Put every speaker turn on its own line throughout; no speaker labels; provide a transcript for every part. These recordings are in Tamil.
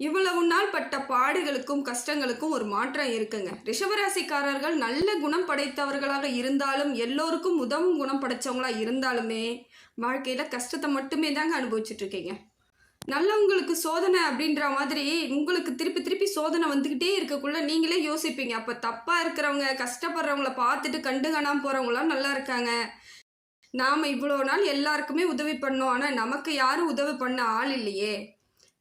இவ்வளவு நாள் பட்ட பாடுகளுக்கும் கஷ்டங்களுக்கும் ஒரு மாற்றம் இருக்குங்க. ரிஷபராசிக்காரர்கள் நல்ல குணம் படைத்தவர்களாக இருந்தாலும் எல்லோருக்கும் உதவும் குணம் படைத்தவங்களா இருந்தாலுமே வாழ்க்கையில கஷ்டத்தை மட்டுமே தாங்க அனுபவிச்சுட்டு இருக்கீங்க. நல்லவங்களுக்கு சோதனை அப்படின்ற மாதிரி உங்களுக்கு திருப்பி திருப்பி சோதனை வந்துக்கிட்டே இருக்கக்குள்ள நீங்களே யோசிப்பீங்க. அப்போ தப்பாக இருக்கிறவங்க கஷ்டப்படுறவங்கள பார்த்துட்டு கண்டு காணாமல் போகிறவங்களாம் நல்லா இருக்காங்க. நாம் இவ்வளோ நாள் எல்லாருக்குமே உதவி பண்ணோம். ஆனால் நமக்கு யாரும் உதவி பண்ண ஆள் இல்லையே.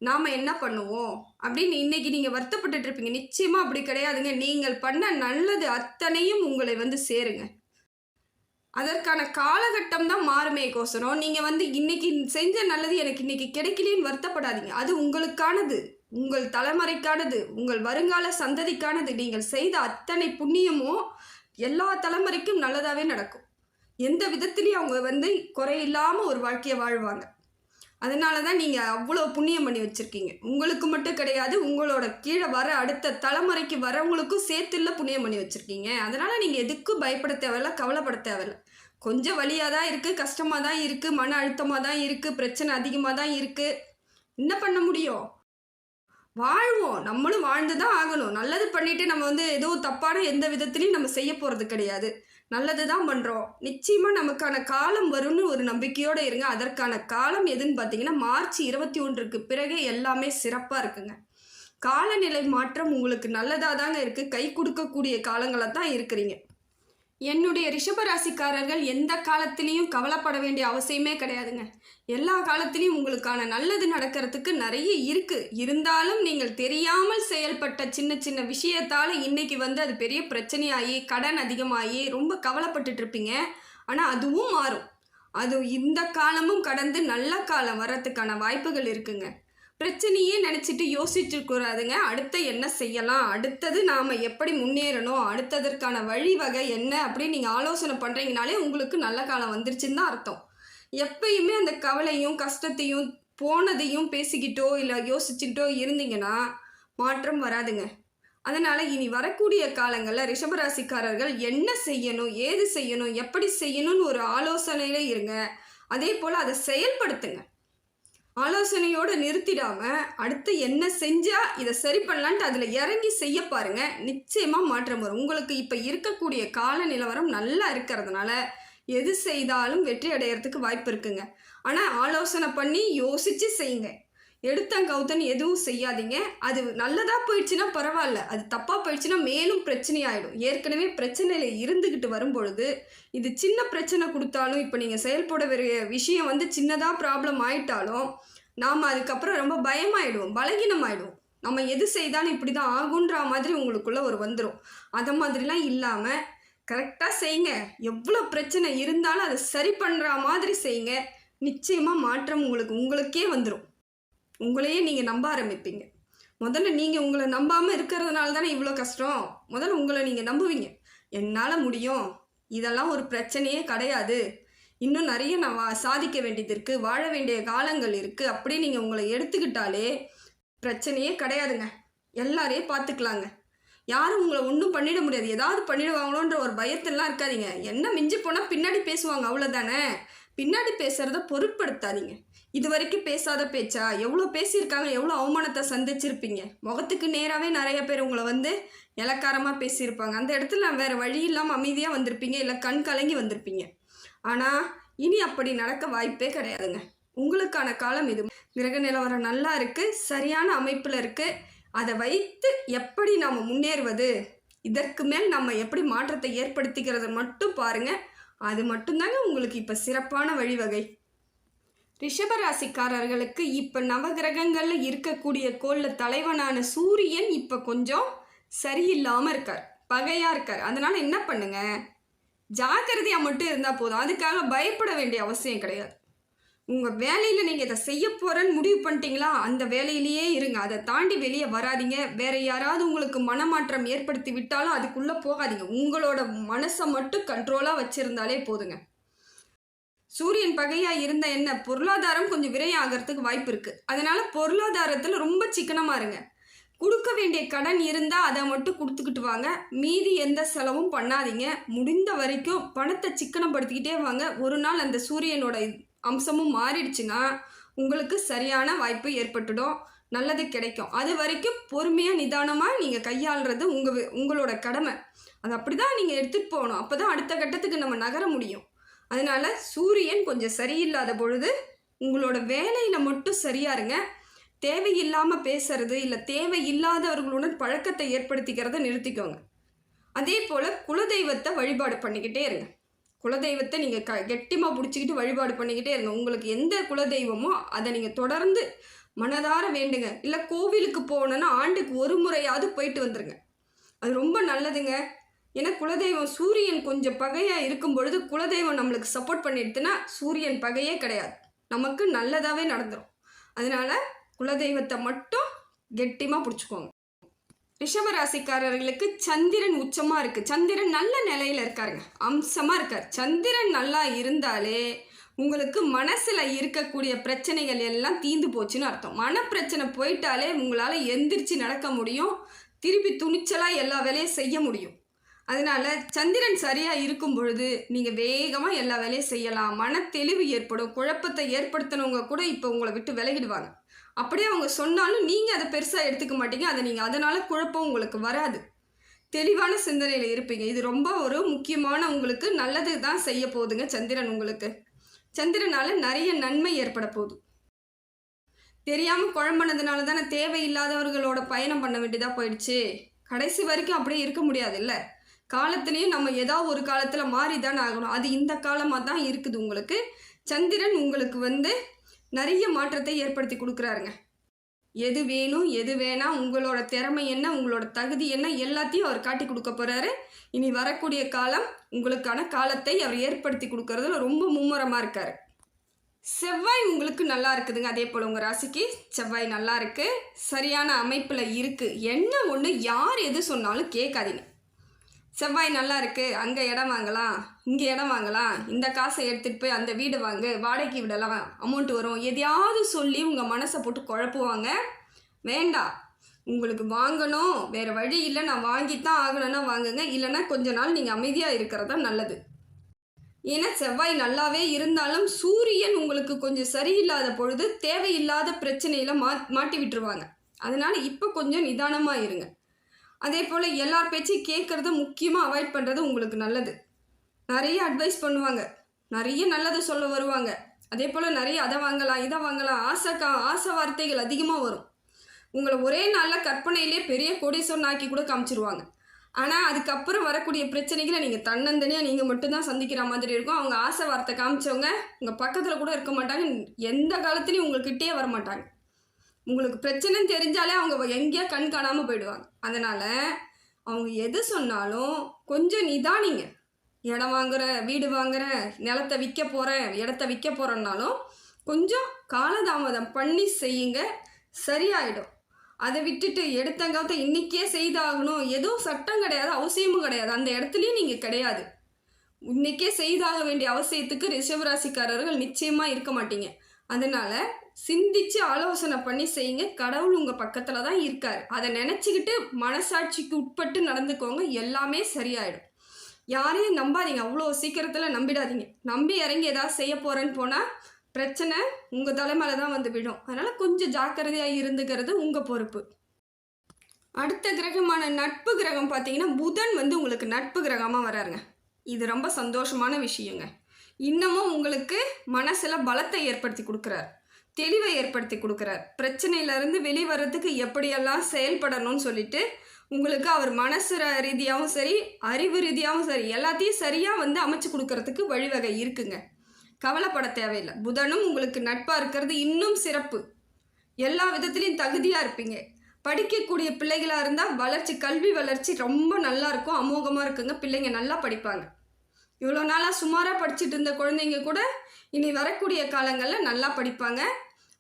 நாம் என்ன பண்ணுவோம்? அப்படின்னு இன்னைக்கு நீங்கள் வருத்தப்பட்டுட்டு இருப்பீங்க. நிச்சயமாக அப்படி கிடையாதுங்க. நீங்கள் பண்ண நல்லது அத்தனையும் உங்களை வந்து சேருங்க. அதற்கான காலகட்டம் தான் மாறுமே கோசரம். நீங்கள் வந்து இன்னைக்கு செஞ்ச நல்லது எனக்கு இன்னைக்கு கிடைக்கலேன்னு வருத்தப்படாதீங்க. அது உங்களுக்கானது. உங்கள் தலைமுறைக்கானது. உங்கள் வருங்கால சந்ததிக்கானது. நீங்கள் செய்த அத்தனை புண்ணியமும் எல்லா தலைமுறைக்கும் நல்லதாகவே நடக்கும். எந்த விதத்துலேயும் அவங்க வந்து குறையில்லாமல் ஒரு வாழ்க்கையை வாழ்வாங்க. அதனால தான் நீங்கள் அவ்வளோ புண்ணியம் பண்ணி வச்சுருக்கீங்க. உங்களுக்கு மட்டும் கிடையாது உங்களோட கீழே வர அடுத்த தலைமுறைக்கு வரவங்களுக்கும் சேர்த்துல புண்ணியம் பண்ணி வச்சுருக்கீங்க. அதனால் நீங்கள் எதுக்கும் பயப்பட தேவையில்ல கவலைப்பட தேவையில்ல. கொஞ்சம் வழியாக தான் இருக்குது கஷ்டமாக தான் இருக்குது மன அழுத்தமாக தான் இருக்குது பிரச்சனை அதிகமாக தான் இருக்குது என்ன பண்ண முடியும்? வாழ்வோம் நம்மளும் வாழ்ந்து தான் ஆகணும். நல்லது பண்ணிவிட்டு நம்ம வந்து எதுவும் தப்பான எந்த விதத்துலையும் நம்ம செய்ய போகிறது கிடையாது. நல்லது தான் பண்ணுறோம் நிச்சயமாக நமக்கான காலம் வரும்னு ஒரு நம்பிக்கையோடு இருங்க. அதற்கான காலம் எதுன்னு பார்த்தீங்கன்னா மார்ச் இருபத்தி ஒன்றுக்கு பிறகு எல்லாமே சிறப்பாக இருக்குங்க. காலநிலை மாற்றம் உங்களுக்கு நல்லதாக தாங்க இருக்குது கை கொடுக்கக்கூடிய காலங்களாக தான் இருக்கிறீங்க. என்னுடைய ரிஷபராசிக்காரர்கள் எந்த காலத்திலையும் கவலைப்பட வேண்டிய அவசியமே கிடையாதுங்க. எல்லா காலத்திலையும் உங்களுக்கான நல்லது நடக்கிறதுக்கு நிறைய இருக்கு. இருந்தாலும் நீங்கள் தெரியாமல் செயல்பட்ட சின்ன சின்ன விஷயத்தால் இன்னைக்கு வந்து அது பெரிய பிரச்சனையாகி கடன் அதிகமாகி ரொம்ப கவலைப்பட்டுட்டு இருப்பீங்க. ஆனால் அதுவும் மாறும். அது இந்த காலமும் கடந்து நல்ல காலம் வர்றதுக்கான வாய்ப்புகள் இருக்குங்க. பிரச்சனையே நினச்சிட்டு யோசிச்சு கூடாதுங்க அடுத்து என்ன செய்யலாம்? அடுத்தது நாம் எப்படி முன்னேறணும்? அடுத்ததற்கான வழிவகை என்ன? அப்படின்னு நீங்கள் ஆலோசனை பண்ணுறீங்கனாலே உங்களுக்கு நல்ல காலம் வந்துருச்சுன்னு தான் அர்த்தம். எப்பயுமே அந்த கவலையும் கஷ்டத்தையும் போனதையும் பேசிக்கிட்டோ இல்லை யோசிச்சுக்கிட்டோ இருந்தீங்கன்னா மாற்றம் வராதுங்க. அதனால் இனி வரக்கூடிய காலங்களில் ரிஷபராசிக்காரர்கள் என்ன செய்யணும்? ஏது செய்யணும்? எப்படி செய்யணும்னு ஒரு ஆலோசனையில் இருங்க. அதே போல் அதை செயல்படுத்துங்க. ஆலோசனையோடு நிறுத்திடாம அடுத்து என்ன செஞ்சா இதை சரி பண்ணலான்ட்டு அதில் இறங்கி செய்ய பாருங்க. நிச்சயமாக மாற்றம் வரும். உங்களுக்கு இப்போ இருக்கக்கூடிய கால நிலவரம் நல்லா இருக்கிறதுனால எது செய்தாலும் வெற்றி அடையிறதுக்கு வாய்ப்பு இருக்குங்க. ஆனால் ஆலோசனை பண்ணி யோசித்து செய்யுங்க. எடுத்தங்கவுத்தன் எதுவும் செய்யாதீங்க. அது நல்லதாக போயிடுச்சுன்னா பரவாயில்ல. அது தப்பாக போயிடுச்சுன்னா மேலும் பிரச்சனை ஆகிடும் ஏற்கனவே பிரச்சனையில் இருந்துக்கிட்டு வரும்பொழுது இது சின்ன பிரச்சனை கொடுத்தாலும் இப்போ நீங்கள் செயல்பட வேண்டிய விஷயம் வந்து சின்னதாக ப்ராப்ளம் ஆயிட்டாலும் நாம் அதுக்கப்புறம் ரொம்ப பயமாயிடுவோம் பலகீனமாயிடுவோம். நம்ம எது செய்தாலும் இப்படி தான் ஆகுன்ற மாதிரி உங்களுக்குள்ளே ஒரு வந்துடும் அதை மாதிரிலாம் இல்லாமல் கரெக்டாக செய்யுங்க. எவ்வளோ பிரச்சனை இருந்தாலும் அதை சரி பண்ணுற மாதிரி செய்யுங்க. நிச்சயமாக மாற்றம் உங்களுக்கு உங்களுக்கே வந்துடும் உங்களையே நீங்கள் நம்ப ஆரம்பிப்பீங்க. முதல்ல நீங்கள் உங்களை நம்பாமல் இருக்கிறதுனால தானே இவ்வளோ கஷ்டம்? முதல்ல உங்களை நீங்கள் நம்புவீங்க. என்னால் முடியும். இதெல்லாம் ஒரு பிரச்சனையே கிடையாது. இன்னும் நிறைய நான் வா சாதிக்க வேண்டியது இருக்குது வாழ வேண்டிய காலங்கள் இருக்குது அப்படி நீங்கள் உங்களை எடுத்துக்கிட்டாலே பிரச்சனையே கிடையாதுங்க. எல்லாரையும் பார்த்துக்கலாங்க. யாரும் உங்களை ஒன்றும் பண்ணிட முடியாது. ஏதாவது பண்ணிடுவாங்களோன்ற ஒரு பயத்தெல்லாம் இருக்காதீங்க. என்ன மிஞ்சி போனால் பின்னாடி பேசுவாங்க. அவ்வளோதானே பின்னாடி பேசுகிறத பொருட்படுத்தாதீங்க. இது வரைக்கும் பேசாத பேச்சா? எவ்வளோ பேசியிருக்காங்க? எவ்வளோ அவமானத்தை சந்திச்சிருப்பீங்க? முகத்துக்கு நேராகவே நிறைய பேர் உங்களை வந்து இலக்காரமாக பேசியிருப்பாங்க. அந்த இடத்துல வேறு வழி இல்லாமல் அமைதியாக வந்திருப்பீங்க இல்லை கண் கலங்கி வந்திருப்பீங்க. ஆனால் இனி அப்படி நடக்க வாய்ப்பே கிடையாதுங்க. உங்களுக்கான காலம் இது. கிரக நிலவரம் நல்லா இருக்குது சரியான அமைப்பில் இருக்குது அதை வைத்து எப்படி நாம் முன்னேறுவது? இதற்கு மேல் நம்ம எப்படி மாற்றத்தை ஏற்படுத்திக்கிறத மட்டும் பாருங்கள் அது மட்டும்தாங்க உங்களுக்கு இப்போ சிறப்பான வழிவகை. ரிஷபராசிக்காரர்களுக்கு இப்போ நவகிரகங்களில் இருக்கக்கூடிய கோளில் தலைவனான சூரியன் இப்போ கொஞ்சம் சரியில்லாமல் இருக்கார். பகையாக இருக்கார். அதனால் என்ன பண்ணுங்க? ஜாக்கிரதையாக மட்டும் இருந்தால் போதும். அதுக்காக பயப்பட வேண்டிய அவசியம் கிடையாது. உங்கள் வேலையில் நீங்கள் இதை செய்ய போகிறேன்னு முடிவு பண்ணிட்டீங்களா? அந்த வேலையிலேயே இருங்க. அதை தாண்டி வெளியே வராதீங்க. வேற யாராவது உங்களுக்கு மனமாற்றம் ஏற்படுத்தி விட்டாலும் அதுக்குள்ளே போகாதீங்க. உங்களோட மனசை மட்டும் கண்ட்ரோலாக வச்சுருந்தாலே போதுங்க. சூரியன் பகையாக இருந்த என்ன? பொருளாதாரம் கொஞ்சம் விரயம் ஆகிறதுக்கு வாய்ப்பு இருக்குது அதனால் பொருளாதாரத்தில் ரொம்ப சிக்கனமாக இருங்க. கொடுக்க வேண்டிய கடன் இருந்தால் அதை மட்டும் கொடுத்துக்கிட்டு வாங்க. மீதி எந்த செலவும் பண்ணாதீங்க. முடிந்த வரைக்கும் பணத்தை சிக்கனப்படுத்திக்கிட்டே வாங்க. ஒரு நாள் அந்த சூரியனோட அம்சமும் மாறிடுச்சுன்னா உங்களுக்கு சரியான வாய்ப்பு ஏற்பட்டுடும் நல்லது கிடைக்கும். அது வரைக்கும் பொறுமையாக நிதானமாக நீங்கள் கையாளுறது உங்கள் உங்களோட கடமை. அது அப்படி தான் நீங்கள் எடுத்துகிட்டு போகணும். அப்போ தான் அடுத்த கட்டத்துக்கு நம்ம நகர முடியும். அதனால் சூரியன் கொஞ்சம் சரியில்லாத பொழுது உங்களோட வேலையில் மட்டும் சரியா இருங்க. தேவையில்லாமல் பேசுறது இல்லை தேவையில்லாதவர்களுடன் பழக்கத்தை ஏற்படுத்திக்கிறத நிறுத்திக்கோங்க. அதே போல் குலதெய்வத்தை வழிபாடு பண்ணிக்கிட்டே இருங்க. குலதெய்வத்தை நீங்கள் க கெட்டிமாக பிடிச்சிக்கிட்டு வழிபாடு பண்ணிக்கிட்டே இருங்க. உங்களுக்கு எந்த குலதெய்வமோ அதை நீங்கள் தொடர்ந்து மனதார வேண்டுங்க. இல்லை கோவிலுக்கு போகணுன்னா ஆண்டுக்கு ஒரு முறையாவது போயிட்டு வந்துடுங்க அது ரொம்ப நல்லதுங்க. ஏன்னா குலதெய்வம் சூரியன் கொஞ்சம் பகையாக இருக்கும் பொழுது குலதெய்வம் நம்மளுக்கு சப்போர்ட் பண்ணிடுதுன்னா சூரியன் பகையே கிடையாது. நமக்கு நல்லதாகவே நடந்துடும் அதனால் குலதெய்வத்தை மட்டும் கெட்டிமாக பிடிச்சிக்கோங்க. ரிஷபராசிக்காரர்களுக்கு சந்திரன் உச்சமாக இருக்குது சந்திரன் நல்ல நிலையில் இருக்காருங்க. அம்சமாக இருக்கார். சந்திரன் நல்லா இருந்தாலே உங்களுக்கு மனசில் இருக்கக்கூடிய பிரச்சனைகள் எல்லாம் தீந்து போச்சுன்னு அர்த்தம். மனப்பிரச்சனை போயிட்டாலே உங்களால் எந்திரிச்சு நடக்க முடியும். திருப்பி துணிச்சலாக எல்லா வேலையும் செய்ய முடியும். அதனால் சந்திரன் சரியாக இருக்கும் பொழுது நீங்கள் வேகமாக எல்லா வேலையும் செய்யலாம். மன தெளிவு ஏற்படும். குழப்பத்தை ஏற்படுத்தினவங்க கூட இப்போ உங்களை விட்டு விலகிடுவாங்க. அப்படியே அவங்க சொன்னாலும் நீங்கள் அதை பெருசாக எடுத்துக்க மாட்டீங்க. அதை நீங்கள் அதனால் குழப்பம் உங்களுக்கு வராது. தெளிவான சிந்தனையில் இருப்பீங்க. இது ரொம்ப ஒரு முக்கியமான உங்களுக்கு நல்லது தான் செய்ய போகுதுங்க சந்திரன் உங்களுக்கு. சந்திரனால் நிறைய நன்மை ஏற்பட போகுது. தெரியாமல் குழம்புனதுனால தானே தேவையில்லாதவர்களோட பயணம் பண்ண வேண்டியதாக போயிடுச்சு. கடைசி வரைக்கும் அப்படியே இருக்க முடியாது இல்லை காலத்துலேயும் நம்ம ஏதாவது ஒரு காலத்தில் மாறி தானே ஆகணும். அது இந்த காலமாக தான் இருக்குது உங்களுக்கு. சந்திரன் உங்களுக்கு வந்து நிறைய மாற்றத்தை ஏற்படுத்தி கொடுக்குறாருங்க. எது வேணும் எது வேணாம் உங்களோட திறமை என்ன உங்களோட தகுதி என்ன எல்லாத்தையும் அவர் காட்டி கொடுக்க போகிறாரு இனி வரக்கூடிய காலம் உங்களுக்கான காலத்தை அவர் ஏற்படுத்தி கொடுக்கறதுல ரொம்ப மும்முரமாக இருக்கார். செவ்வாய் உங்களுக்கு நல்லா இருக்குதுங்க. அதே போல் உங்கள் ராசிக்கு செவ்வாய் நல்லா இருக்குது சரியான அமைப்பில் இருக்குது என்ன ஒன்று யார் எது சொன்னாலும் கேட்காதீங்க. செவ்வாய் நல்லா இருக்குது அங்கே இடம் வாங்கலாம். இங்கே இடம் வாங்கலாம். இந்த காசை எடுத்துகிட்டு போய் அந்த வீடு வாங்கு. வாடகைக்கு விடலாம். அமௌண்ட் வரும். எதையாவது சொல்லி உங்கள் மனசை போட்டு குழப்புவாங்க. வேண்டாம். உங்களுக்கு வாங்கணும். வேறு வழி இல்லை. நான் வாங்கித்தான் ஆகணும்னா வாங்குங்க. இல்லைன்னா கொஞ்ச நாள் நீங்கள் அமைதியாக இருக்கிறது தான் நல்லது. ஏன்னா செவ்வாய் நல்லாவே இருந்தாலும் சூரியன் உங்களுக்கு கொஞ்சம் சரியில்லாத பொழுது தேவையில்லாத பிரச்சனையில் மா மாட்டி விட்டுருவாங்க. அதனால் இப்போ கொஞ்சம் நிதானமாக இருங்க. அதே போல் எல்லார் பேச்சையும் கேட்குறத முக்கியமாக அவாய்ட் பண்ணுறது உங்களுக்கு நல்லது. நிறைய அட்வைஸ் பண்ணுவாங்க. நிறைய நல்லது சொல்ல வருவாங்க. அதே போல் நிறைய அதை வாங்கலாம் இதை வாங்கலாம். ஆசை கா ஆசை வார்த்தைகள் அதிகமாக வரும். உங்களை ஒரே நாளில் கற்பனையிலே பெரிய கோடீஸ்வரன் ஆக்கி கூட காமிச்சிருவாங்க. ஆனால் அதுக்கப்புறம் வரக்கூடிய பிரச்சனைகளை நீங்கள் தன்னந்தனியாக நீங்கள் மட்டும்தான் சந்திக்கிற மாதிரி இருக்கும். அவங்க ஆசை வார்த்தை காமிச்சவங்க உங்கள் பக்கத்தில் கூட இருக்க மாட்டாங்க. எந்த காலத்துலேயும் உங்கள்கிட்டயே வர மாட்டாங்க உங்களுக்கு பிரச்சனைன்னு தெரிஞ்சாலே அவங்க எங்கேயா கண் காணாமல் போயிடுவாங்க. அதனால் அவங்க எது சொன்னாலும் கொஞ்சம் நிதானிங்க. இடம் வாங்குற வீடு வாங்குற நிலத்தை விற்க போகிறேன் இடத்த விற்க போகிறேன்னாலும் கொஞ்சம் காலதாமதம் பண்ணி செய்யுங்க. சரியாயிடும். அதை விட்டுட்டு எடுத்தங்காத்த இன்றைக்கே செய்தாகணும். எதுவும் சட்டம் கிடையாது அவசியமும் கிடையாது. அந்த இடத்துலையும் நீங்கள் கிடையாது. இன்றைக்கே செய்தாக வேண்டிய அவசியத்துக்கு ரிஷபராசிக்காரர்கள் நிச்சயமாக இருக்க மாட்டீங்க. அதனால் சிந்திச்சு ஆலோசனை பண்ணி செய்யுங்க. கடவுள் உங்கள் பக்கத்தில் தான் இருக்கார். அதை நினச்சிக்கிட்டு மனசாட்சிக்கு உட்பட்டு நடந்துக்கோங்க. எல்லாமே சரியாயிடும். யாரையும் நம்பாதீங்க. அவ்வளோ சீக்கிரத்தில் நம்பிடாதீங்க. நம்பி இறங்கி ஏதாவது செய்ய போகிறேன்னு போனால் பிரச்சனை உங்கள் தலைமையில தான் வந்து விடும். அதனால் கொஞ்சம் ஜாக்கிரதையாக இருந்துக்கிறது உங்கள் பொறுப்பு. அடுத்த கிரகமான நட்பு கிரகம் பார்த்தீங்கன்னா புதன் வந்து உங்களுக்கு நட்பு கிரகமாக வராருங்க. இது ரொம்ப சந்தோஷமான விஷயங்க. இன்னமும் உங்களுக்கு மனசில் பலத்தை ஏற்படுத்தி கொடுக்குறாரு. தெளிவை ஏற்படுத்தி கொடுக்குறார். பிரச்சனையிலேருந்து வெளிவரத்துக்கு எப்படியெல்லாம் செயல்படணும்னு சொல்லிட்டு உங்களுக்கு அவர் மனசு ரீதியாகவும் சரி அறிவு ரீதியாகவும் சரி எல்லாத்தையும் சரியாக வந்து அமைச்சு கொடுக்கறதுக்கு வழிவகை இருக்குங்க. கவலைப்பட தேவையில்லை. புதனும் உங்களுக்கு நட்பாக இருக்கிறது இன்னும் சிறப்பு. எல்லா விதத்துலேயும் தகுதியாக இருப்பீங்க. படிக்கக்கூடிய பிள்ளைகளாக இருந்தால் வளர்ச்சி கல்வி வளர்ச்சி ரொம்ப நல்லா இருக்கும் அமோகமாக இருக்குங்க. பிள்ளைங்க நல்லா படிப்பாங்க. இவ்வளோ நாளாக சுமாராக படிச்சுட்டு இருந்த குழந்தைங்க கூட இனி வரக்கூடிய காலங்களில் நல்லா படிப்பாங்க.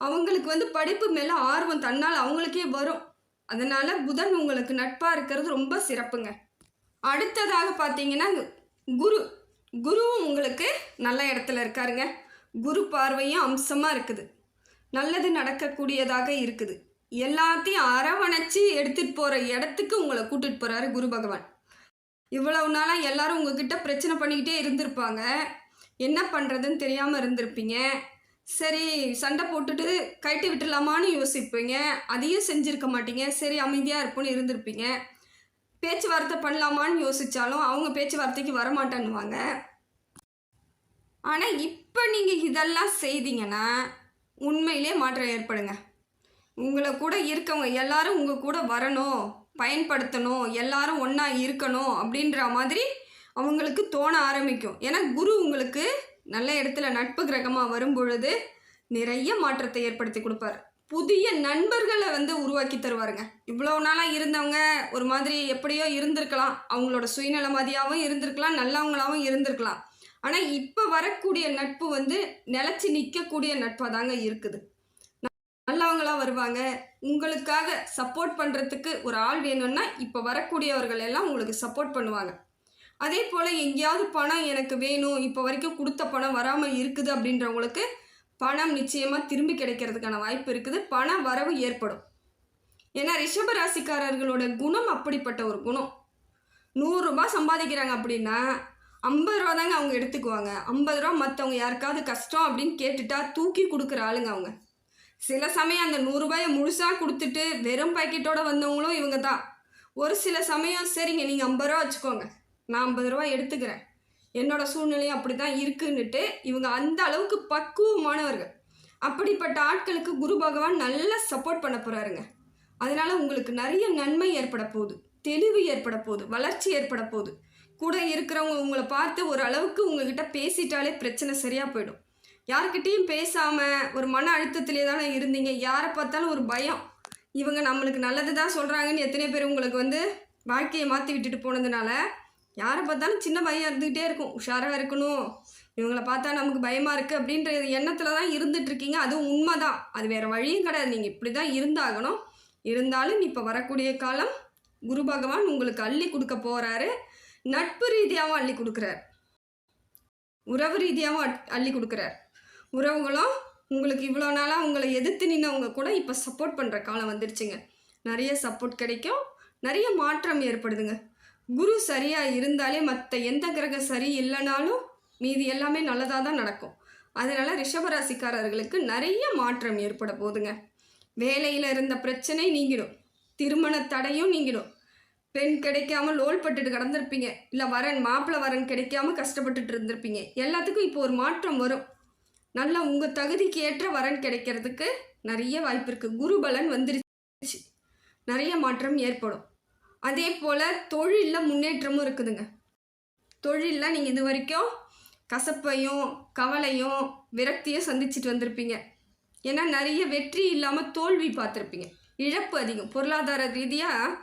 அவங்களுக்கு வந்து படிப்பு மேலே ஆர்வம் தன்னால் அவங்களுக்கே வரும். அதனால் புதன் உங்களுக்கு நட்பாக இருக்கிறது ரொம்ப சிறப்புங்க. அடுத்ததாக பார்த்தீங்கன்னா குரு. குருவும் உங்களுக்கு நல்ல இடத்துல இருக்காருங்க. குரு பார்வையும் அம்சமாக இருக்குது. நல்லது நடக்கக்கூடியதாக இருக்குது. எல்லாத்தையும் அரவணைச்சு எடுத்துகிட்டு போகிற இடத்துக்கு உங்களை கூட்டிகிட்டு போகிறாரு குரு பகவான். இவ்வளவு நாளாக எல்லாரும் உங்ககிட்ட பிரச்சனை பண்ணிக்கிட்டே இருந்திருப்பாங்க. என்ன பண்ணுறதுன்னு தெரியாமல் இருந்திருப்பீங்க. சரி சண்டை போட்டுட்டு கைட்டு விட்டுலாமான்னு யோசிப்பீங்க. அதையும் செஞ்சுருக்க மாட்டீங்க. சரி அமைதியாக இருப்போன்னு இருந்திருப்பீங்க. பேச்சுவார்த்தை பண்ணலாமான்னு யோசித்தாலும் அவங்க பேச்சுவார்த்தைக்கு வரமாட்டேன்னுவாங்க. ஆனால் இப்போ நீங்கள் இதெல்லாம் செய்தீங்கன்னா உண்மையிலே மாற்றம் ஏற்படுங்க. உங்களை கூட இருக்கவங்க எல்லாரும் உங்கள் கூட வரணும் பயன்படுத்தணும் எல்லாரும் ஒன்றா இருக்கணும் அப்படின்ற மாதிரி அவங்களுக்கு தோண ஆரம்பிக்கும். ஏன்னா குரு உங்களுக்கு நல்ல இடத்துல நட்பு கிரகமாக வரும்பொழுது நிறைய மாற்றத்தை ஏற்படுத்தி கொடுப்பார். புதிய நண்பர்களை வந்து உருவாக்கி தருவாருங்க. இவ்வளோ நாளாக இருந்தவங்க ஒரு மாதிரி எப்படியோ இருந்திருக்கலாம். அவங்களோட சுயநலமதியாகவும் இருந்திருக்கலாம் நல்லவங்களாகவும் இருந்திருக்கலாம். ஆனால் இப்போ வரக்கூடிய நட்பு வந்து நிலச்சி நிற்கக்கூடிய நட்பாக தாங்க இருக்குது. நல்லவங்களா வருவாங்க. உங்களுக்காக சப்போர்ட் பண்ணுறதுக்கு ஒரு ஆள் வேணும்னா இப்போ வரக்கூடியவர்கள் எல்லாம் உங்களுக்கு சப்போர்ட் பண்ணுவாங்க. அதே போல் எங்கேயாவது பணம் எனக்கு வேணும் இப்போ வரைக்கும் கொடுத்த பணம் வராமல் இருக்குது அப்படின்றவங்களுக்கு பணம் நிச்சயமாக திரும்பி கிடைக்கிறதுக்கான வாய்ப்பு இருக்குது. பண வரவு ஏற்படும். ஏன்னா ரிஷப ராசிக்காரர்களோட குணம் அப்படிப்பட்ட ஒரு குணம். நூறுரூபா சம்பாதிக்கிறாங்க அப்படின்னா ஐம்பது ரூபா தாங்க அவங்க எடுத்துக்குவாங்க. ஐம்பது ரூபா மற்றவங்க யாருக்காவது கஷ்டம் அப்படின்னு கேட்டுட்டா தூக்கி கொடுக்குற ஆளுங்க அவங்க. சில சமயம் அந்த நூறுரூபாயை முழுசாக கொடுத்துட்டு வெறும் பாக்கெட்டோடு வந்தவங்களும் இவங்க தான். ஒரு சில சமயம் சரிங்க நீங்கள் ஐம்பது ரூபா வச்சுக்கோங்க. நான் ஐம்பது ரூபா எடுத்துக்கிறேன். என்னோட சூழ்நிலையும் அப்படி தான் இருக்குன்னுட்டு இவங்க அந்த அளவுக்கு பக்குவமானவர்கள். அப்படிப்பட்ட ஆட்களுக்கு குரு பகவான் நல்லா சப்போர்ட் பண்ண போகிறாருங்க அதனால் உங்களுக்கு நிறைய நன்மை ஏற்பட போகுது. தெளிவு ஏற்பட போகுது. வளர்ச்சி ஏற்பட போகுது. கூட இருக்கிறவங்க உங்களை பார்த்து ஒரு அளவுக்கு உங்ககிட்ட பேசிட்டாலே பிரச்சனை சரியாக போயிடும். யாருக்கிட்டேயும் பேசாமல் ஒரு மன அழுத்தத்திலே தானே இருந்தீங்க. யாரை பார்த்தாலும் ஒரு பயம். இவங்க நம்மளுக்கு நல்லது தான் சொல்கிறாங்கன்னு எத்தனை பேர் உங்களுக்கு வந்து வாழ்க்கையை மாற்றி விட்டுட்டு போனதுனால யாரை பார்த்தாலும் சின்ன பயம் இருந்துக்கிட்டே இருக்கும். உஷாராக இருக்கணும். இவங்கள பார்த்தா நமக்கு பயமாக இருக்குது அப்படின்ற எண்ணத்தில் தான் இருந்துகிட்ருக்கீங்க அதுவும் உண்மை தான் அது வேறு வழியும் கிடையாது. நீங்கள் இப்படி தான் இருந்தாகணும். இருந்தாலும் இப்போ வரக்கூடிய காலம் குரு பகவான் உங்களுக்கு அள்ளி கொடுக்க போகிறாரு நட்பு ரீதியாகவும் அள்ளி கொடுக்குறார். உறவு ரீதியாகவும் அள்ளி கொடுக்குறார். உறவுகளும் உங்களுக்கு இவ்வளோ நாளாக உங்களை எதிர்த்து நின்னவங்க கூட இப்போ சப்போர்ட் பண்ணுற காலம் வந்துருச்சுங்க. நிறைய சப்போர்ட் கிடைக்கும். நிறைய மாற்றம் ஏற்படுதுங்க. குரு சரியாக இருந்தாலே மற்ற எந்த கிரகம் சரி இல்லைனாலும் மீதி எல்லாமே நல்லதாக தான் நடக்கும். அதனால் ரிஷபராசிக்காரர்களுக்கு நிறைய மாற்றம் ஏற்பட போகுதுங்க. வேலையில் இருந்த பிரச்சனை நீங்கிடும். திருமண தடையும் நீங்கிடும். பெண் கிடைக்காம லோல் பட்டுட்டு கிடந்திருப்பீங்க. இல்லை வரன் மாப்பிள்ளை வரன் கிடைக்காம கஷ்டப்பட்டுட்டு இருந்திருப்பீங்க. எல்லாத்துக்கும் இப்போ ஒரு மாற்றம் வரும். நல்லா உங்கள் தகுதிக்கு ஏற்ற வரன் கிடைக்கிறதுக்கு நிறைய வாய்ப்பு இருக்குது குரு பலன் வந்துருச்சு. நிறைய மாற்றம் ஏற்படும். அதே போல் தொழிலில் முன்னேற்றமும் இருக்குதுங்க. தொழிலில் நீங்கள் இது வரைக்கும் கசப்பையும் கவலையும் விரக்தியும் சந்திச்சுட்டு வந்திருப்பீங்க. ஏன்னா நிறைய வெற்றி இல்லாமல் தோல்வி பார்த்துருப்பீங்க. இழப்பு அதிகம். பொருளாதார ரீதியாக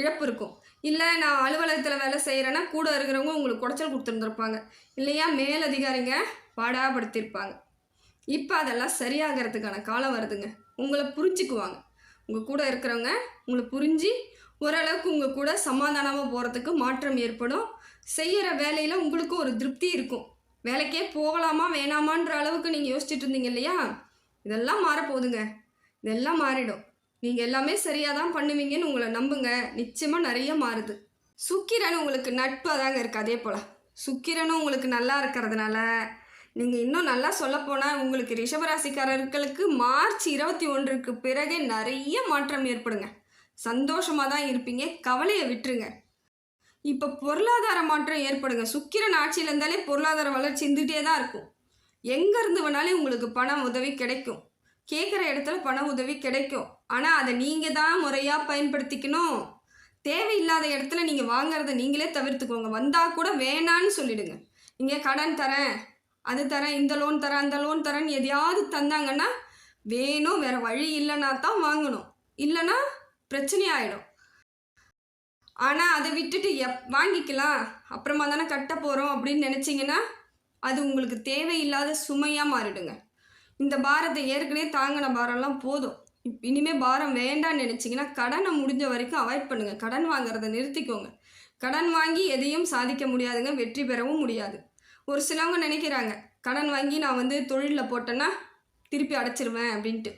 இழப்பு இருக்கும். இல்லை நான் அலுவலகத்தில் வேலை செய்கிறேன்னா கூட இருக்கிறவங்க உங்களுக்கு குடைச்சல் கொடுத்துருந்துருப்பாங்க. இல்லையா? மேலதிகாரிங்க பாடாப்படுத்தியிருப்பாங்க இப்போ அதெல்லாம் சரியாகிறதுக்கான காலம் வருதுங்க. உங்களை புரிஞ்சுக்குவாங்க. உங்கள் கூட இருக்கிறவங்க உங்களை புரிஞ்சு ஓரளவுக்கு உங்கள் கூட சமாதானமாக போகிறதுக்கு மாற்றம் ஏற்படும். செய்கிற வேலையில் உங்களுக்கும் ஒரு திருப்தி இருக்கும். வேலைக்கே போகலாமா வேணாமான்ற அளவுக்கு நீங்கள் யோசிச்சுட்டு இருந்தீங்க இல்லையா? இதெல்லாம் மாறப்போகுதுங்க இதெல்லாம் மாறிடும். நீங்கள் எல்லாமே சரியாக தான் பண்ணுவீங்கன்னு உங்களை நம்புங்க. நிச்சயமாக நிறைய மாறுது. சுக்கிரன் உங்களுக்கு நட்பாக தாங்க இருக்குது அதே போல். சுக்கிரனும் உங்களுக்கு நல்லா இருக்கிறதுனால நீங்கள் இன்னும் நல்லா சொல்லப்போனால் உங்களுக்கு ரிஷபராசிக்காரர்களுக்கு மார்ச் இருபத்தி ஒன்றுக்கு பிறகு நிறைய மாற்றம் ஏற்படுங்க. சந்தோஷமாக தான் இருப்பீங்க. கவலையை விட்டுருங்க. இப்போ பொருளாதார மாற்றம் ஏற்படுங்க. சுக்கிரன் ஆட்சியில் இருந்தாலே பொருளாதார வளர்ச்சி இருந்துகிட்டே தான் இருக்கும். எங்கேருந்து வேணாலும் உங்களுக்கு பண உதவி கிடைக்கும். கேட்குற இடத்துல பண உதவி கிடைக்கும். ஆனால் அதை நீங்கள் தான் முறையாக பயன்படுத்திக்கணும். தேவையில்லாத இடத்துல நீங்கள் வாங்குறத நீங்களே தவிர்த்துக்கோங்க. வந்தால் கூட வேணான்னு சொல்லிடுங்க. இங்கே கடன் தரேன் அது தரேன் இந்த லோன் தரேன் அந்த லோன் தரேன்னு எதையாவது தந்தாங்கன்னா வேணும் வேறு வழி இல்லைன்னா தான் வாங்கணும். இல்லைன்னா பிரச்சனை ஆகிடும் ஆனால் அதை விட்டுட்டு எப் வாங்கிக்கலாம். அப்புறமா தானே கட்ட போகிறோம் அப்படின்னு நினச்சிங்கன்னா அது உங்களுக்கு தேவையில்லாத சுமையாக மாறிடுங்க. இந்த பாரத்தை ஏற்கனவே தாங்கின பாரம்லாம் போதும். இனிமேல் பாரம் வேண்டாம்னு நினச்சிங்கன்னா கடனை முடிஞ்ச வரைக்கும் அவாய்ட் பண்ணுங்கள் கடன் வாங்குறத நிறுத்திக்கோங்க. கடன் வாங்கி எதையும் சாதிக்க முடியாதுங்க. வெற்றி பெறவும் முடியாது. ஒரு சிலவங்க நினைக்கிறாங்க கடன் வாங்கி நான் வந்து தொழிலில் போட்டேன்னா திருப்பி அடைச்சிருவேன் அப்படின்ட்டு.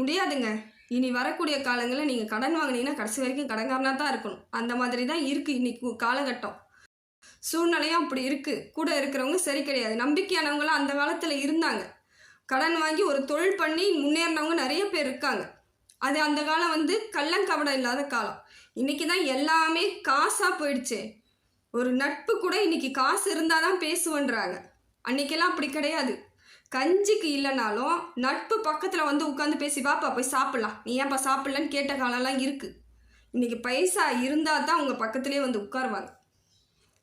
முடியாதுங்க. இனி வரக்கூடிய காலங்களில் நீங்கள் கடன் வாங்குனீங்கன்னா கடைசி வரைக்கும் கடன்காரனாக தான் இருக்கணும். அந்த மாதிரி தான் இருக்குது இன்னைக்கு காலகட்டம். சூழ்நிலையும் அப்படி இருக்குது கூட இருக்கிறவங்க சரி கிடையாது. நம்பிக்கையானவங்களாம் அந்த காலத்தில் இருந்தாங்க. கடன் வாங்கி ஒரு தொழில் பண்ணி முன்னேறினவங்க நிறைய பேர் இருக்காங்க. அது அந்த காலம் வந்து கள்ளங்கபடம் இல்லாத காலம். இன்னைக்கு தான் எல்லாமே காசாக போயிடுச்சே. ஒரு நட்பு கூட இன்றைக்கி காசு இருந்தால் தான் பேசுவன்றாங்க. அன்னைக்கெல்லாம் அப்படி கிடையாது. கஞ்சிக்கு இல்லைனாலும் நட்பு பக்கத்தில் வந்து உட்காந்து பேசி வாப்பா போய் சாப்பிட்லாம். நீ ஏன்ப்பா சாப்பிட்லன்னு கேட்ட காலம்லாம் இருக்குது இன்றைக்கி பைசா இருந்தால் தான் உங்கள் பக்கத்துலேயே வந்து உட்காருவாங்க.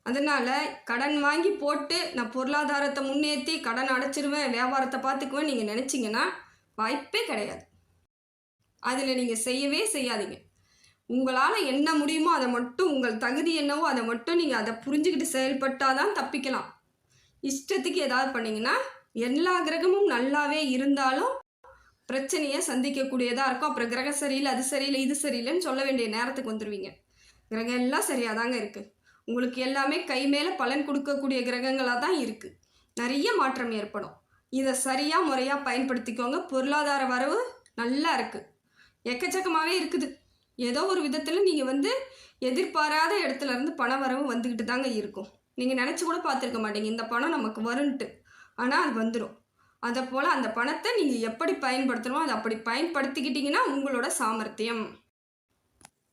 அதனால் கடன் வாங்கி போட்டு நான் பொருளாதாரத்தை முன்னேற்றி கடன் அடைச்சிருவேன் வியாபாரத்தை பார்த்துக்குவேன் நீங்கள் நினச்சிங்கன்னா வாய்ப்பே கிடையாது. அதில் நீங்கள் செய்யவே செய்யாதீங்க. உங்களால் என்ன முடியுமோ அதை மட்டும் உங்கள் தகுதி என்னவோ அதை மட்டும் நீங்கள் அதை புரிஞ்சுக்கிட்டு செயல்பட்டால் தான் தப்பிக்கலாம். இஷ்டத்துக்கு ஏதாவது பண்ணிங்கன்னா எல்லா கிரகமும் நல்லாவே இருந்தாலும் பிரச்சனையை சந்திக்கக்கூடியதாக இருக்கும். அப்புறம் கிரகம் சரியில்லை அது சரியில்லை இது சரியில்லைன்னு சொல்ல வேண்டிய நேரத்துக்கு வந்துடுவீங்க கிரகம் எல்லாம் சரியாக தாங்க இருக்குது உங்களுக்கு எல்லாமே கை மேலே பலன் கொடுக்கக்கூடிய கிரகங்களாக தான் இருக்குது நிறைய மாற்றம் ஏற்படும். இதை சரியாக முறையாக பயன்படுத்திக்கோங்க. பொருளாதார வரவு நல்லா இருக்குது எக்கச்சக்கமாகவே இருக்குது. ஏதோ ஒரு விதத்தில் நீங்கள் வந்து எதிர்பாராத இடத்துல இருந்து பண வரவு வந்துக்கிட்டு தாங்க இருக்கும். நீங்கள் நினச்சி கூட பார்த்துருக்க மாட்டீங்க. இந்த பணம் நமக்கு வரும்ன்ட்டு ஆனால் அது வந்துடும் அதை போல் அந்த பணத்தை நீங்கள் எப்படி பயன்படுத்தணுமோ அதை அப்படி பயன்படுத்திக்கிட்டிங்கன்னா உங்களோட சாமர்த்தியம்.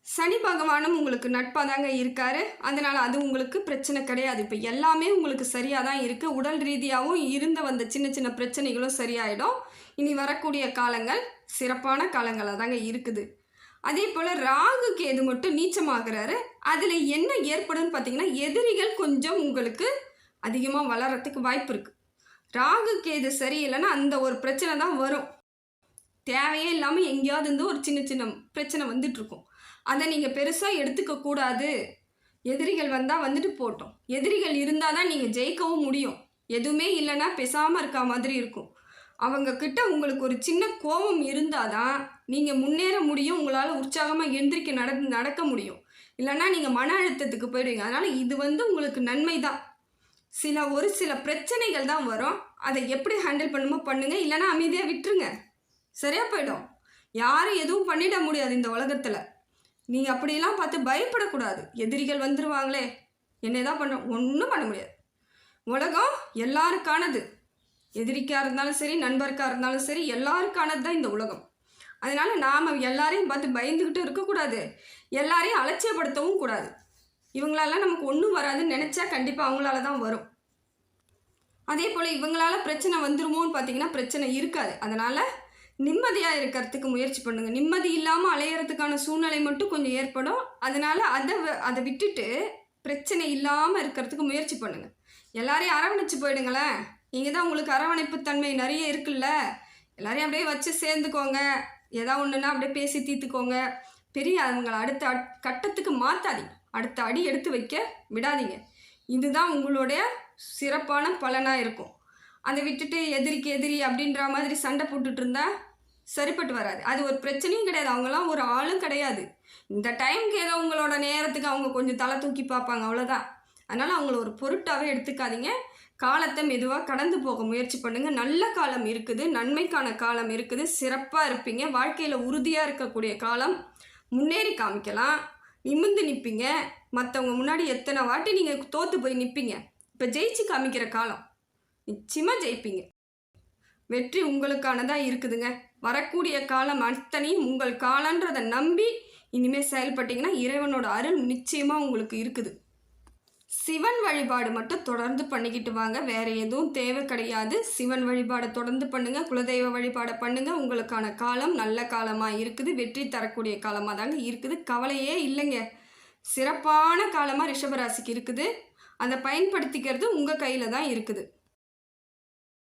சனி பகவானும் உங்களுக்கு நட்பாக தாங்க இருக்கார். அதனால் அது உங்களுக்கு பிரச்சனை கிடையாது. இப்போ எல்லாமே உங்களுக்கு சரியாக தான் இருக்குது உடல் ரீதியாகவும் இருந்த வந்த சின்ன சின்ன பிரச்சனைகளும் சரியாயிடும். இனி வரக்கூடிய காலங்கள் சிறப்பான காலங்களாக தாங்க இருக்குது. அதே போல் ராகு கேது மட்டும் நீச்சமாகிறாரு. அதில் என்ன ஏற்படும்னு பார்த்தீங்கன்னா எதிரிகள் கொஞ்சம் உங்களுக்கு அதிகமாக வளரத்துக்கு வாய்ப்பு இருக்குது ராகு கேது சரியில்லைன்னா அந்த ஒரு பிரச்சனை தான் வரும். தேவையே இல்லாமல் எங்கேயாவது இருந்து ஒரு சின்ன சின்ன பிரச்சனை வந்துட்டுருக்கும். அதை நீங்கள் பெருசாக எடுத்துக்க கூடாது. எதிரிகள் வந்தால் வந்துட்டு போட்டோம். எதிரிகள் இருந்தால் தான் நீங்கள் ஜெயிக்கவும் முடியும். எதுவுமே இல்லைன்னா பேசாமல் இருக்கா மாதிரி இருக்கும். அவங்கக்கிட்ட உங்களுக்கு ஒரு சின்ன கோபம் இருந்தால் தான் நீங்கள் முன்னேற முடியும். உங்களால் உற்சாகமாக எந்திரிக்க நட நடக்க முடியும். இல்லைன்னா நீங்கள் மன அழுத்தத்துக்கு போயிடுவீங்க. அதனால் இது வந்து உங்களுக்கு நன்மை தான். சில ஒரு சில பிரச்சனைகள் தான் வரும். அதை எப்படி ஹேண்டில் பண்ணுமோ பண்ணுங்க இல்லைன்னா அமைதியாக விட்டுருங்க. சரியாக போயிடும். யாரும் எதுவும் பண்ணிட முடியாது இந்த உலகத்தில். நீங்கள் அப்படியெல்லாம் பார்த்து பயப்படக்கூடாது. எதிரிகள் வந்துடுவாங்களே என்ன தான் பண்ண ஒன்றும் பண்ண முடியாது. உலகம் எல்லாருக்கானது. எதிரிக்காக இருந்தாலும் சரி நண்பருக்காக இருந்தாலும் சரி எல்லாருக்கானது தான் இந்த உலகம். அதனால் நாம் எல்லாரையும் பார்த்து பயந்துக்கிட்டு இருக்கக்கூடாது. எல்லாரையும் அலட்சியப்படுத்தவும் கூடாது. இவங்களாலாம் நமக்கு ஒன்றும் வராதுன்னு நினச்சா கண்டிப்பாக அவங்களால தான் வரும். அதே போல் இவங்களால் பிரச்சனை வந்துருமோன்னு பார்த்தீங்கன்னா பிரச்சனை இருக்காது. அதனால் நிம்மதியாக இருக்கிறதுக்கு முயற்சி பண்ணுங்கள் நிம்மதி இல்லாமல் அலையிறதுக்கான சூழ்நிலை மட்டும் கொஞ்சம் ஏற்படும். அதனால் அதை வ- அதை விட்டுட்டு பிரச்சனை இல்லாமல் இருக்கிறதுக்கு முயற்சி பண்ணுங்கள் எல்லாரையும் அரவணைச்சு போயிடுங்களேன். நீங்கள் தான் உங்களுக்கு அரவணைப்பு தன்மை நிறைய இருக்குல்ல. எல்லாரையும் அப்படியே வச்சு சேர்ந்துக்கோங்க. ஏதாவது ஒன்றுனா அப்படியே பேசி தீர்த்துக்கோங்க. பெரிய அவங்கள அடுத்த கட்டத்துக்கு மாற்றாதீங்க அடுத்த அடி எடுத்து வைக்க விடாதீங்க. இதுதான் உங்களுடைய சிறப்பான பலனாக இருக்கும். அதை விட்டுட்டு எதிரிக்கு எதிரி அப்படின்ற மாதிரி சண்டை போட்டுட்டு இருந்தா சரிப்பட்டு வராது. அது ஒரு பிரச்சனையும் கிடையாது. அவங்களாம் ஒரு ஆளும் கிடையாது. இந்த டைமுக்கு ஏதோ உங்களோட நேரத்துக்கு அவங்க கொஞ்சம் தலை தூக்கி பார்ப்பாங்க அவ்வளோதான் அதனால் அவங்கள ஒரு பொருட்டாகவே எடுத்துக்காதீங்க. காலத்தை மெதுவாக கடந்து போக முயற்சி பண்ணுங்கள் நல்ல காலம் இருக்குது. நன்மைக்கான காலம் இருக்குது. சிறப்பாக இருப்பீங்க. வாழ்க்கையில் உறுதியாக இருக்கக்கூடிய காலம் முன்னேறி காமிக்கலாம். நிமிந்து நிற்பீங்க மற்றவங்க முன்னாடி எத்தனை வாட்டி நீங்கள் தோற்று போய் நிற்பீங்க இப்போ ஜெயிச்சு காமிக்கிற காலம். நிச்சயமாக ஜெயிப்பீங்க. வெற்றி உங்களுக்கானதாக இருக்குதுங்க. வரக்கூடிய காலம் அத்தனையும் உங்கள் காலன்றதை நம்பி இனிமேல் செயல்பட்டீங்கன்னா இறைவனோட அருள் நிச்சயமாக உங்களுக்கு இருக்குது. சிவன் வழிபாடு மட்டும் தொடர்ந்து பண்ணிக்கிட்டு வாங்க. வேறு எதுவும் தேவை கிடையாது. சிவன் வழிபாடை தொடர்ந்து பண்ணுங்கள் குலதெய்வ வழிபாடை பண்ணுங்கள் உங்களுக்கான காலம் நல்ல காலமாக இருக்குது. வெற்றி தரக்கூடிய காலமாக தாங்க இருக்குது. கவலையே இல்லைங்க. சிறப்பான காலமாக ரிஷபராசிக்கு இருக்குது. அதை பயன்படுத்திக்கிறது உங்கள் கையில் தான் இருக்குது.